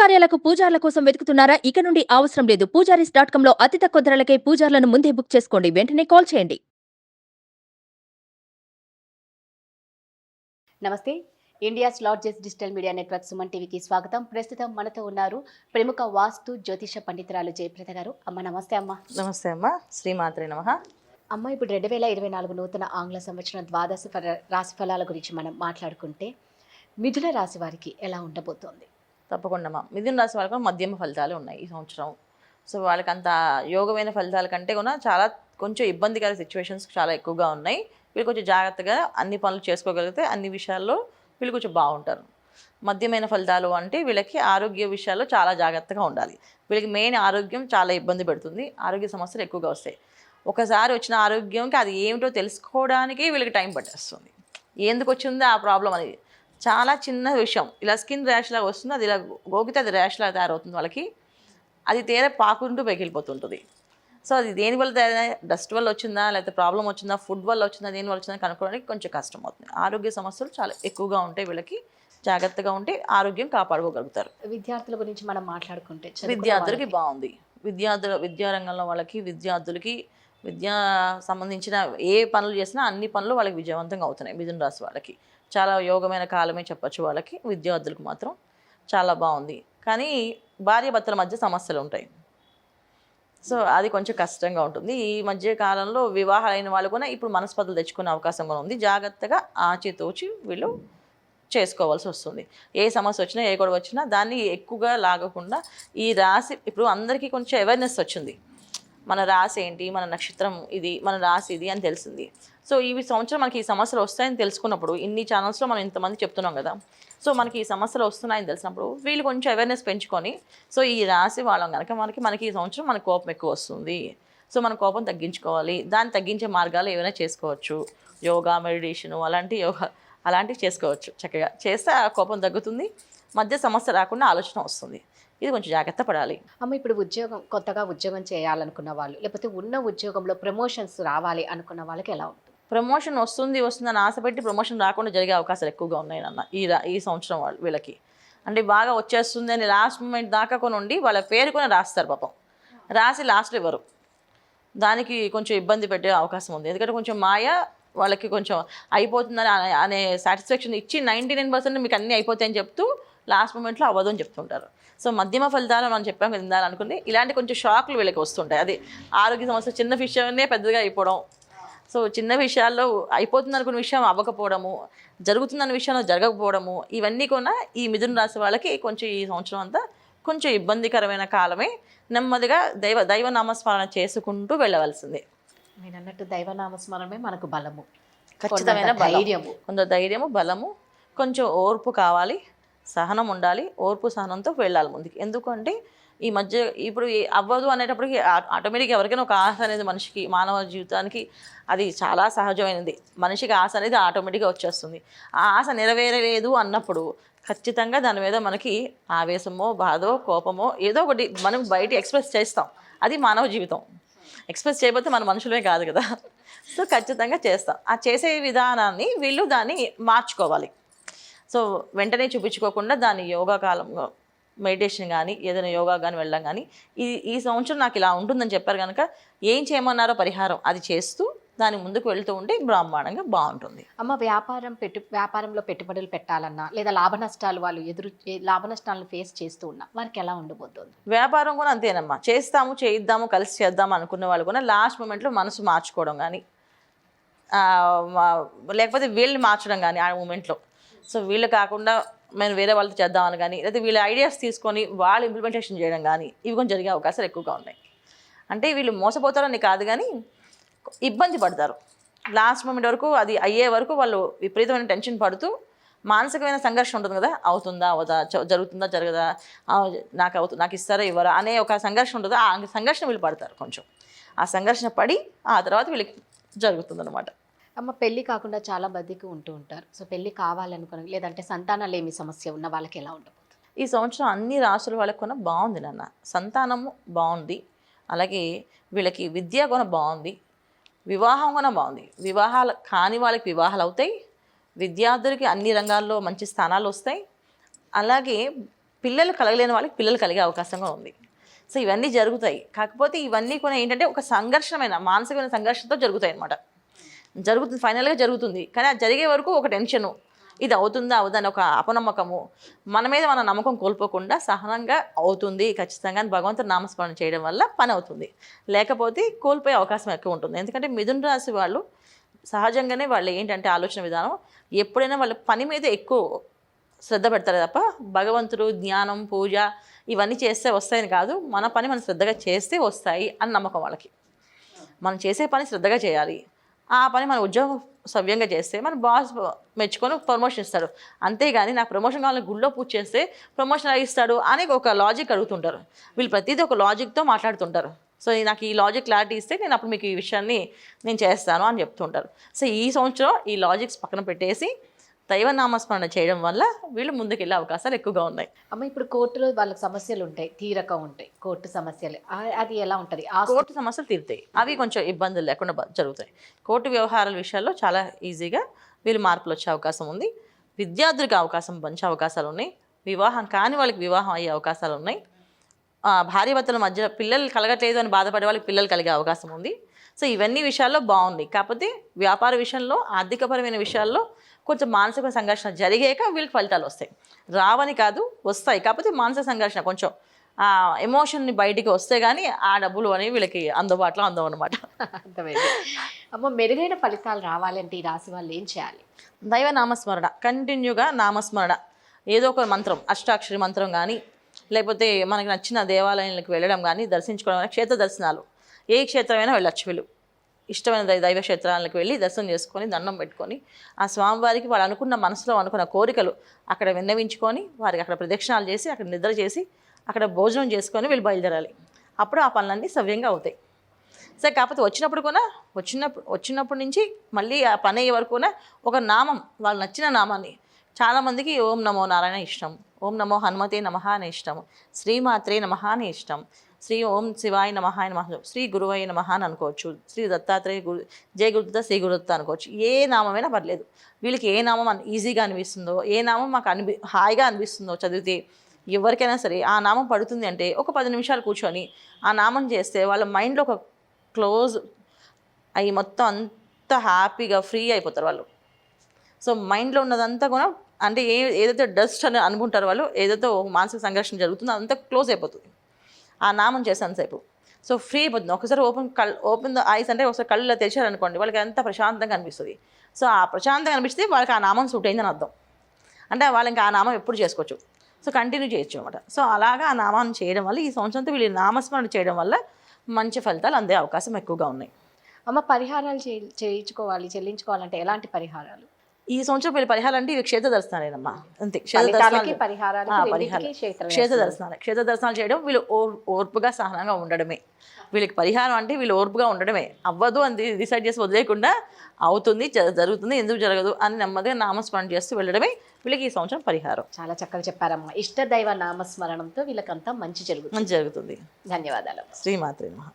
కార్యాలకు పూజార్ల కోసం వెతుకుతున్నారా? ఇక నుండి అవసరం లేదు. పూజారీస్ డాట్ కామ్లో అతి తక్కువ ధరలకే పూజార్లను ముందే బుక్ చేసుకోండి. వెంటనే కాల్ చేయండి. నమస్తే. India's largest digital media network Suman టీవీకి స్వాగతం. ప్రస్తుతం మనతో ఉన్నారు ప్రముఖ వాస్తు జ్యోతిష పండితురాలు జయప్రద గారు. అమ్మ నమస్తే అమ్మ. నమస్తే అమ్మ. శ్రీమాత్రి నమ. అమ్మ ఇప్పుడు రెండు వేల ఇరవై నాలుగు నూతన ఆంగ్ల సంవత్సరం ద్వాదశ ఫల రాశి ఫలాల గురించి మనం మాట్లాడుకుంటే మిథున రాశి వారికి ఎలా ఉండబోతోంది? తప్పకుండా మా మిథున రాశి వాళ్ళకు మధ్యమ ఫలితాలు ఉన్నాయి ఈ సంవత్సరం. సో వాళ్ళకి అంత యోగమైన ఫలితాల కంటే కూడా చాలా కొంచెం ఇబ్బందికర సిచ్యువేషన్స్ చాలా ఎక్కువగా ఉన్నాయి. వీళ్ళు కొంచెం జాగ్రత్తగా అన్ని పనులు చేసుకోగలిగితే అన్ని విషయాల్లో వీళ్ళు కొంచెం బాగుంటారు. మధ్యమైన ఫలితాలు అంటే వీళ్ళకి ఆరోగ్య విషయాల్లో చాలా జాగ్రత్తగా ఉండాలి. వీళ్ళకి మెయిన్ ఆరోగ్యం చాలా ఇబ్బంది పెడుతుంది. ఆరోగ్య సమస్యలు ఎక్కువగా వస్తాయి. ఒకసారి వచ్చిన ఆరోగ్యంకి అది ఏమిటో తెలుసుకోవడానికి వీళ్ళకి టైం పట్టేస్తుంది. ఎందుకు వచ్చిందో ఆ ప్రాబ్లం అనేది? చాలా చిన్న విషయం. ఇలా స్కిన్ ర్యాష్ లాగా వస్తుంది అది ఇలా గోకితే అది ర్యాష్ లాగా తయారవుతుంది వాళ్ళకి. అది తీర పాకుంటూ పగిలిపోతుంటుంది సో అది దేని వల్ల డస్ట్ వల్ల వచ్చిందా లేకపోతే ప్రాబ్లం వచ్చిందా ఫుడ్ వల్ల వచ్చిందా దేని వల్ల వచ్చిందా కనుక్కోవడానికి కొంచెం కష్టం అవుతుంది ఆరోగ్య సమస్యలు చాలా ఎక్కువగా ఉంటాయి వీళ్ళకి. జాగ్రత్తగా ఉంటే ఆరోగ్యం కాపాడుకోగలుగుతారు. విద్యార్థుల గురించి మనం మాట్లాడుకుంటే విద్యార్థులకి. బాగుంది. విద్యార్థుల విద్యారంగంలో వాళ్ళకి విద్యార్థులకి విద్య సంబంధించిన ఏ పనులు చేసినా అన్ని పనులు వాళ్ళకి విజయవంతంగా అవుతున్నాయి మిథున రాశి వాళ్ళకి. చాలా యోగమైన కాలమే చెప్పచ్చు వాళ్ళకి. విద్యార్థులకు మాత్రం చాలా బాగుంది. కానీ భార్య భర్తల మధ్య సమస్యలు ఉంటాయి. సో అది కొంచెం కష్టంగా ఉంటుంది. ఈ మధ్య కాలంలో వివాహాలైన వాళ్ళు కూడా ఇప్పుడు మనస్పర్ధలు తెచ్చుకునే అవకాశం కూడా ఉంది. జాగ్రత్తగా ఆచితూచి వీళ్ళు చేసుకోవాల్సి వస్తుంది. ఏ సమస్య వచ్చినా ఏ గొడవ వచ్చినా దాన్ని ఎక్కువగా లాగకుండా ఈ రాశి ఇప్పుడు అందరికీ కొంచెం అవేర్నెస్ వచ్చింది. మన రాశి ఏంటి మన నక్షత్రం ఇది మన రాశి ఇది అని తెలిసింది. సో ఈ సంవత్సరం మనకి ఈ సమస్యలు వస్తాయని తెలుసుకున్నప్పుడు ఇన్ని ఛానల్స్లో మనం ఇంతమంది చెప్తున్నాం కదా సో మనకి ఈ సమస్యలు వస్తున్నాయని తెలిసినప్పుడు వీళ్ళు కొంచెం అవేర్నెస్ పెంచుకొని సో ఈ రాశి వాళ్ళం కనుక మనకి మనకి ఈ సంవత్సరం మనకి కోపం ఎక్కువ వస్తుంది. సో మన కోపం తగ్గించుకోవాలి. దాన్ని తగ్గించే మార్గాలు ఏమైనా చేసుకోవచ్చు. యోగా మెడిటేషను అలాంటి యోగా అలాంటివి చేసుకోవచ్చు. చక్కగా చేస్తే ఆ కోపం తగ్గుతుంది. మధ్య సమస్య రాకుండా ఆలోచన వస్తుంది. ఇది కొంచెం జాగ్రత్త పడాలి. అమ్మ ఇప్పుడు ఉద్యోగం కొత్తగా ఉద్యోగం చేయాలనుకున్న వాళ్ళు లేకపోతే ఉన్న ఉద్యోగంలో ప్రమోషన్స్ రావాలి అనుకున్న వాళ్ళకి ఎలా ఉంటుంది? ప్రమోషన్ వస్తుంది వస్తుందని ఆశపెట్టి ప్రమోషన్ రాకుండా జరిగే అవకాశాలు ఎక్కువగా ఉన్నాయి నాన్న ఈ ఈ సంవత్సరం వాళ్ళు వీళ్ళకి. అంటే బాగా వచ్చేస్తుంది అని లాస్ట్ మూమెంట్ దాకా కొని ఉండి వాళ్ళ పేరు కూడా రాస్తారు పాపం. రాసి లాస్ట్లో ఇవ్వరు. దానికి కొంచెం ఇబ్బంది పెట్టే అవకాశం ఉంది. ఎందుకంటే కొంచెం మాయ వాళ్ళకి కొంచెం అయిపోతుందని అనే- అనే సాటిస్ఫాక్షన్ ఇచ్చి నైంటీ నైన్ పర్సెంట్ మీకు అన్నీ అయిపోతాయని చెప్తూ లాస్ట్ మూమెంట్లో అవ్వదు అని చెప్తుంటారు. సో మధ్యమ ఫలితాలు మనం చెప్పాం కదా అనుకుంది ఇలాంటి కొంచెం షాక్లు వీళ్ళకి వస్తుంటాయి. అది ఆరోగ్య సమస్య చిన్న విషయమే పెద్దగా అయిపోవడం. సో చిన్న విషయాల్లో అయిపోతుంది అనుకున్న విషయం అవ్వకపోవడము జరుగుతుందన్న విషయంలో జరగకపోవడము ఇవన్నీ కూడా ఈ మిథున రాశి వాళ్ళకి కొంచెం ఈ సంవత్సరం అంతా కొంచెం ఇబ్బందికరమైన కాలమే. నెమ్మదిగా దైవ దైవ నామస్మరణ చేసుకుంటూ వెళ్ళవలసిందే. మీరు అన్నట్టు దైవనామస్మరణమే మనకు బలము. ఖచ్చితమైన. ధైర్యము. కొంత ధైర్యము బలము కొంచెం ఓర్పు కావాలి. సహనం ఉండాలి ఓర్పు సహనంతో వెళ్ళాలి ముందుకు. ఎందుకంటే ఈ మధ్య ఇప్పుడు ఈ అవ్వదు అనేటప్పటికి ఆ- ఆటోమేటిక్గా ఎవరికైనా ఒక ఆశ అనేది మనిషికి మానవ జీవితానికి అది చాలా సహజమైనది. మనిషికి ఆశ అనేది ఆటోమేటిక్గా వచ్చేస్తుంది. ఆ ఆశ నెరవేరలేదు అన్నప్పుడు ఖచ్చితంగా దాని మీద మనకి ఆవేశమో బాధో కోపమో ఏదో ఒకటి మనం బయట ఎక్స్ప్రెస్ చేస్తాం. అది మానవ జీవితం. ఎక్స్ప్రెస్ చేయబోతే మన మనుషులే కాదు కదా. సో ఖచ్చితంగా చేస్తాం. ఆ చేసే విధానాన్ని వీళ్ళు దాన్ని మార్చుకోవాలి. సో వెంటనే చూపించుకోకుండా దాన్ని యోగా కాలంలో మెడిటేషన్ కానీ ఏదైనా యోగా కానీ వెళ్ళడం కానీ ఈ ఈ సంవత్సరం నాకు ఇలా ఉంటుందని చెప్పారు కనుక ఏం చేయమన్నారో పరిహారం అది చేస్తూ దాని ముందుకు వెళ్తూ ఉంటే బ్రహ్మాండంగా బాగుంటుంది. అమ్మ వ్యాపారం పెట్టు వ్యాపారంలో పెట్టుబడులు పెట్టాలన్నా లేదా లాభ నష్టాలు వాళ్ళు ఎదురు లాభ నష్టాలను ఫేస్ చేస్తూ ఉన్నా వారికి ఎలా ఉండబోతోంది? వ్యాపారం కూడా అంతేనమ్మా. చేస్తాము చేయిద్దాము కలిసి చేద్దాము అనుకున్న వాళ్ళు కూడా లాస్ట్ మూమెంట్లో మనసు మార్చుకోవడం కానీ లేకపోతే వీళ్ళని మార్చడం కానీ ఆ మూమెంట్లో. సో వీళ్ళు కాకుండా మేము వేరే వాళ్ళతో చేద్దామని కానీ లేదా వీళ్ళ ఐడియాస్ తీసుకొని వాళ్ళు ఇంప్లిమెంటేషన్ చేయడం కానీ ఇవి కొంచెం జరిగే అవకాశాలు ఎక్కువగా ఉన్నాయి. అంటే వీళ్ళు మోసపోతారని కాదు కానీ ఇబ్బంది పడతారు. లాస్ట్ మూమెంట్ వరకు అది అయ్యే వరకు వాళ్ళు విపరీతమైన టెన్షన్ పడుతూ మానసికమైన సంఘర్షణ ఉంటుంది కదా అవుతుందా అవదా జరుగుతుందా జరగదా నాకు అవుతు నాకు ఇస్తారా ఇవ్వరా అనే ఒక సంఘర్షణ ఉంటుంది. ఆ సంఘర్షణ వీళ్ళు పడతారు కొంచెం. ఆ సంఘర్షణ పడి ఆ తర్వాత వీళ్ళకి జరుగుతుందన్నమాట. అమ్మ పెళ్ళి కాకుండా చాలా మందికి ఉంటూ ఉంటారు. సో పెళ్ళి కావాలనుకుని లేదంటే సంతానాలేమి సమస్య ఉన్న వాళ్ళకి ఎలా ఉండబోతుంది? ఈ సంవత్సరం అన్ని రాసుల వాళ్ళకి కూడా బాగుంది నాన్న. సంతానము బాగుంది. అలాగే వీళ్ళకి విద్య కూడా బాగుంది. వివాహం కూడా బాగుంది. వివాహాలు కాని వాళ్ళకి వివాహాలు అవుతాయి. విద్యార్థులకి అన్ని రంగాల్లో మంచి స్థానాలు వస్తాయి. అలాగే పిల్లలు కలగలేని వాళ్ళకి పిల్లలు కలిగే అవకాశం కూడా ఉంది. సో ఇవన్నీ జరుగుతాయి. కాకపోతే ఇవన్నీ కూడా ఏంటంటే ఒక సంఘర్షణమైన మానసికమైన సంఘర్షణతో జరుగుతాయి అన్నమాట. జరుగుతుంది ఫైనల్గా జరుగుతుంది. కానీ అది జరిగే వరకు ఒక టెన్షను. ఇది అవుతుందా అవుదని ఒక అపనమ్మకము. మన మీద మన నమ్మకం కోల్పోకుండా సహనంగా అవుతుంది. ఖచ్చితంగా అని నామస్మరణ చేయడం వల్ల పని అవుతుంది. లేకపోతే కోల్పోయే అవకాశం ఎక్కువ ఉంటుంది. ఎందుకంటే మిథున రాశి వాళ్ళు సహజంగానే వాళ్ళు ఏంటంటే ఆలోచన విధానం ఎప్పుడైనా వాళ్ళు పని మీద ఎక్కువ శ్రద్ధ పెడతారు తప్ప భగవంతుడు జ్ఞానం పూజ ఇవన్నీ చేస్తే వస్తాయని కాదు. మన పని మనం శ్రద్ధగా చేస్తే వస్తాయి అని నమ్మకం వాళ్ళకి. మనం చేసే పని శ్రద్ధగా చేయాలి. ఆ పని మన ఉద్యోగం సవ్యంగా చేస్తే మన బాస్ మెచ్చుకొని ప్రమోషన్ ఇస్తాడు. అంతేగాని నాకు ప్రమోషన్ కావాలని గుళ్ళో పూజ చేస్తే ప్రమోషన్ ఇస్తాడు అని ఒక లాజిక్ అడుగుతుంటారు. వీళ్ళు ప్రతిదీ ఒక లాజిక్తో మాట్లాడుతుంటారు. సో నాకు ఈ లాజిక్ క్లారిటీ ఇస్తే నేను అప్పుడు మీకు ఈ విషయాన్ని నేను చేస్తాను అని చెప్తుంటారు. సో ఈ సంవత్సరం ఈ లాజిక్స్ పక్కన పెట్టేసి దైవ నామస్మరణ చేయడం వల్ల వీళ్ళు ముందుకెళ్ళే అవకాశాలు ఎక్కువగా ఉన్నాయి. అమ్మ ఇప్పుడు కోర్టులో వాళ్ళకి సమస్యలు ఉంటాయి తీరక ఉంటాయి కోర్టు సమస్యలు. అది ఎలా ఉంటుంది? ఆ కోర్టు సమస్యలు తీరుతాయి. అవి కొంచెం ఇబ్బందులు లేకుండా జరుగుతాయి. కోర్టు వ్యవహారాల విషయాల్లో చాలా ఈజీగా వీళ్ళు మార్పులు వచ్చే అవకాశం ఉంది. విద్యార్థులకు అవకాశం పంచే అవకాశాలు ఉన్నాయి. వివాహం కాని వాళ్ళకి వివాహం అయ్యే అవకాశాలు ఉన్నాయి. ఆ, భార్యాభర్తల మధ్య పిల్లలు కలగట్లేదు అని బాధపడే వాళ్ళకి పిల్లలు కలిగే అవకాశం ఉంది. సో ఇవన్నీ విషయాల్లో బాగుంది. కాకపోతే వ్యాపార విషయంలో ఆర్థికపరమైన విషయాల్లో కొంచెం మానసిక సంఘర్షణ జరిగాక వీళ్ళకి ఫలితాలు వస్తాయి. రావని కాదు వస్తాయి. కాకపోతే మానసిక సంఘర్షణ కొంచెం ఆ ఎమోషన్ని బయటికి వస్తే కానీ ఆ డబ్బులు అనేవి వీళ్ళకి అందుబాటులో అందవు అనమాట అర్థమైంది. అమ్మ మెరుగైన ఫలితాలు రావాలంటే ఈ రాశి వాళ్ళు ఏం చేయాలి? దైవ నామస్మరణ కంటిన్యూగా నామస్మరణ. ఏదో ఒక మంత్రం అష్టాక్షరి మంత్రం కానీ లేకపోతే మనకి నచ్చిన దేవాలయాలకు వెళ్ళడం కానీ దర్శించుకోవడం కానీ క్షేత్ర దర్శనాలు. ఏ క్షేత్రమైనా వెళ్ళొచ్చు వీళ్ళు. ఇష్టమైన దై- దైవ క్షేత్రాలకు వెళ్ళి దర్శనం చేసుకొని దండం పెట్టుకొని ఆ స్వామివారికి వాళ్ళు అనుకున్న మనసులో అనుకున్న కోరికలు అక్కడ విన్నవించుకొని వారికి అక్కడ ప్రదక్షిణాలు చేసి అక్కడ నిద్ర చేసి అక్కడ భోజనం చేసుకొని వీళ్ళు బయలుదేరాలి. అప్పుడు ఆ పనులన్నీ సవ్యంగా అవుతాయి. సరే కాకపోతే వచ్చినప్పుడు కూడా వచ్చినప్పుడు వచ్చినప్పటి నుంచి మళ్ళీ ఆ పని అయ్యే వరకు కూడా ఒక నామం వాళ్ళు నచ్చిన నామాన్ని చాలామందికి ఓం నమో నారాయణ ఇష్టం ఓం నమో హనుమతే నమ అనే ఇష్టం శ్రీమాత్రే నమ అనే ఇష్టం శ్రీ ఓం శివాయ నమః అని మహా శ్రీ గురువైన నమః అని అనుకోవచ్చు. శ్రీ దత్తాత్రేయ గురు జయ గురుదత్త శ్రీ గురుదత్త అనుకోవచ్చు. ఏ నామమైనా పర్లేదు. వీళ్ళకి ఏ నామం ఈజీగా అనిపిస్తుందో ఏ నామం మాకు అనిపి హాయిగా అనిపిస్తుందో చదివితే ఎవరికైనా సరే ఆ నామం పడుతుంది అంటే ఒక పది నిమిషాలు కూర్చొని ఆ నామం చేస్తే వాళ్ళ మైండ్లో ఒక క్లోజ్ అవి మొత్తం అంత హ్యాపీగా ఫ్రీ అయిపోతారు వాళ్ళు. సో మైండ్లో ఉన్నదంతా కూడా అంటే ఏ ఏదైతే డస్ట్ అని అనుకుంటారు వాళ్ళు ఏదైతే మానసిక సంఘర్షణ జరుగుతుందో అదంతా క్లోజ్ అయిపోతుంది. ఆ నామం చేసేంతసేపు సో ఫ్రీ అయిపోతుంది ఒకసారి ఓపెన్ కళ్ళు ఓపెన్ ద ఐస్ అంటే ఒకసారి కళ్ళు తెరిచారనుకోండి వాళ్ళకి ఎంత ప్రశాంతంగా అనిపిస్తుంది. సో ఆ ప్రశాంతంగా అనిపిస్తే వాళ్ళకి ఆ నామం సూట్ అయిందని అర్థం. అంటే వాళ్ళు ఇంకా ఆ నామం ఎప్పుడు చేసుకోవచ్చు. సో కంటిన్యూ చేయొచ్చు అనమాట సో అలాగా ఆ నామాన్ని చేయడం వల్ల ఈ సంవత్సరంతో వీళ్ళు నామస్మరణ చేయడం వల్ల మంచి ఫలితాలు అందే అవకాశం ఎక్కువగా ఉన్నాయి. అమ్మ పరిహారాలు చేయించుకోవాలి చెల్లించుకోవాలంటే ఎలాంటి పరిహారాలు? ఈ సంవత్సరం వీళ్ళ పరిహారం అంటే ఇవి క్షేత్ర దర్శనాలేనమ్మా. అంతే. క్షేత్ర ఫలితాలకి దర్శనాలు పరిహారాలకి ఆ, రెండింటికి పరిహారం. క్షేత్ర దర్శనాలు. క్షేత్ర దర్శనాలు చేయడం వీళ్ళు ఓర్ ఓర్పుగా సహనంగా ఉండడమే. వీళ్ళకి పరిహారం అంటే వీళ్ళు ఓర్పుగా ఉండడమే. అవ్వదు అని డిసైడ్ చేసి వదిలేకుండా అవుతుంది జరుగుతుంది ఎందుకు జరగదు అని నెమ్మదిగా నామస్మరణ చేస్తూ వెళ్ళడమే వీళ్ళకి ఈ సంవత్సరం పరిహారం. చాలా చక్కగా చెప్పారమ్మా. ఇష్ట దైవ నామస్మరణంతో వీళ్ళకంతా మంచి జరుగుతుంది. మంచి జరుగుతుంది. ధన్యవాదాలు. శ్రీమాత్రి మహా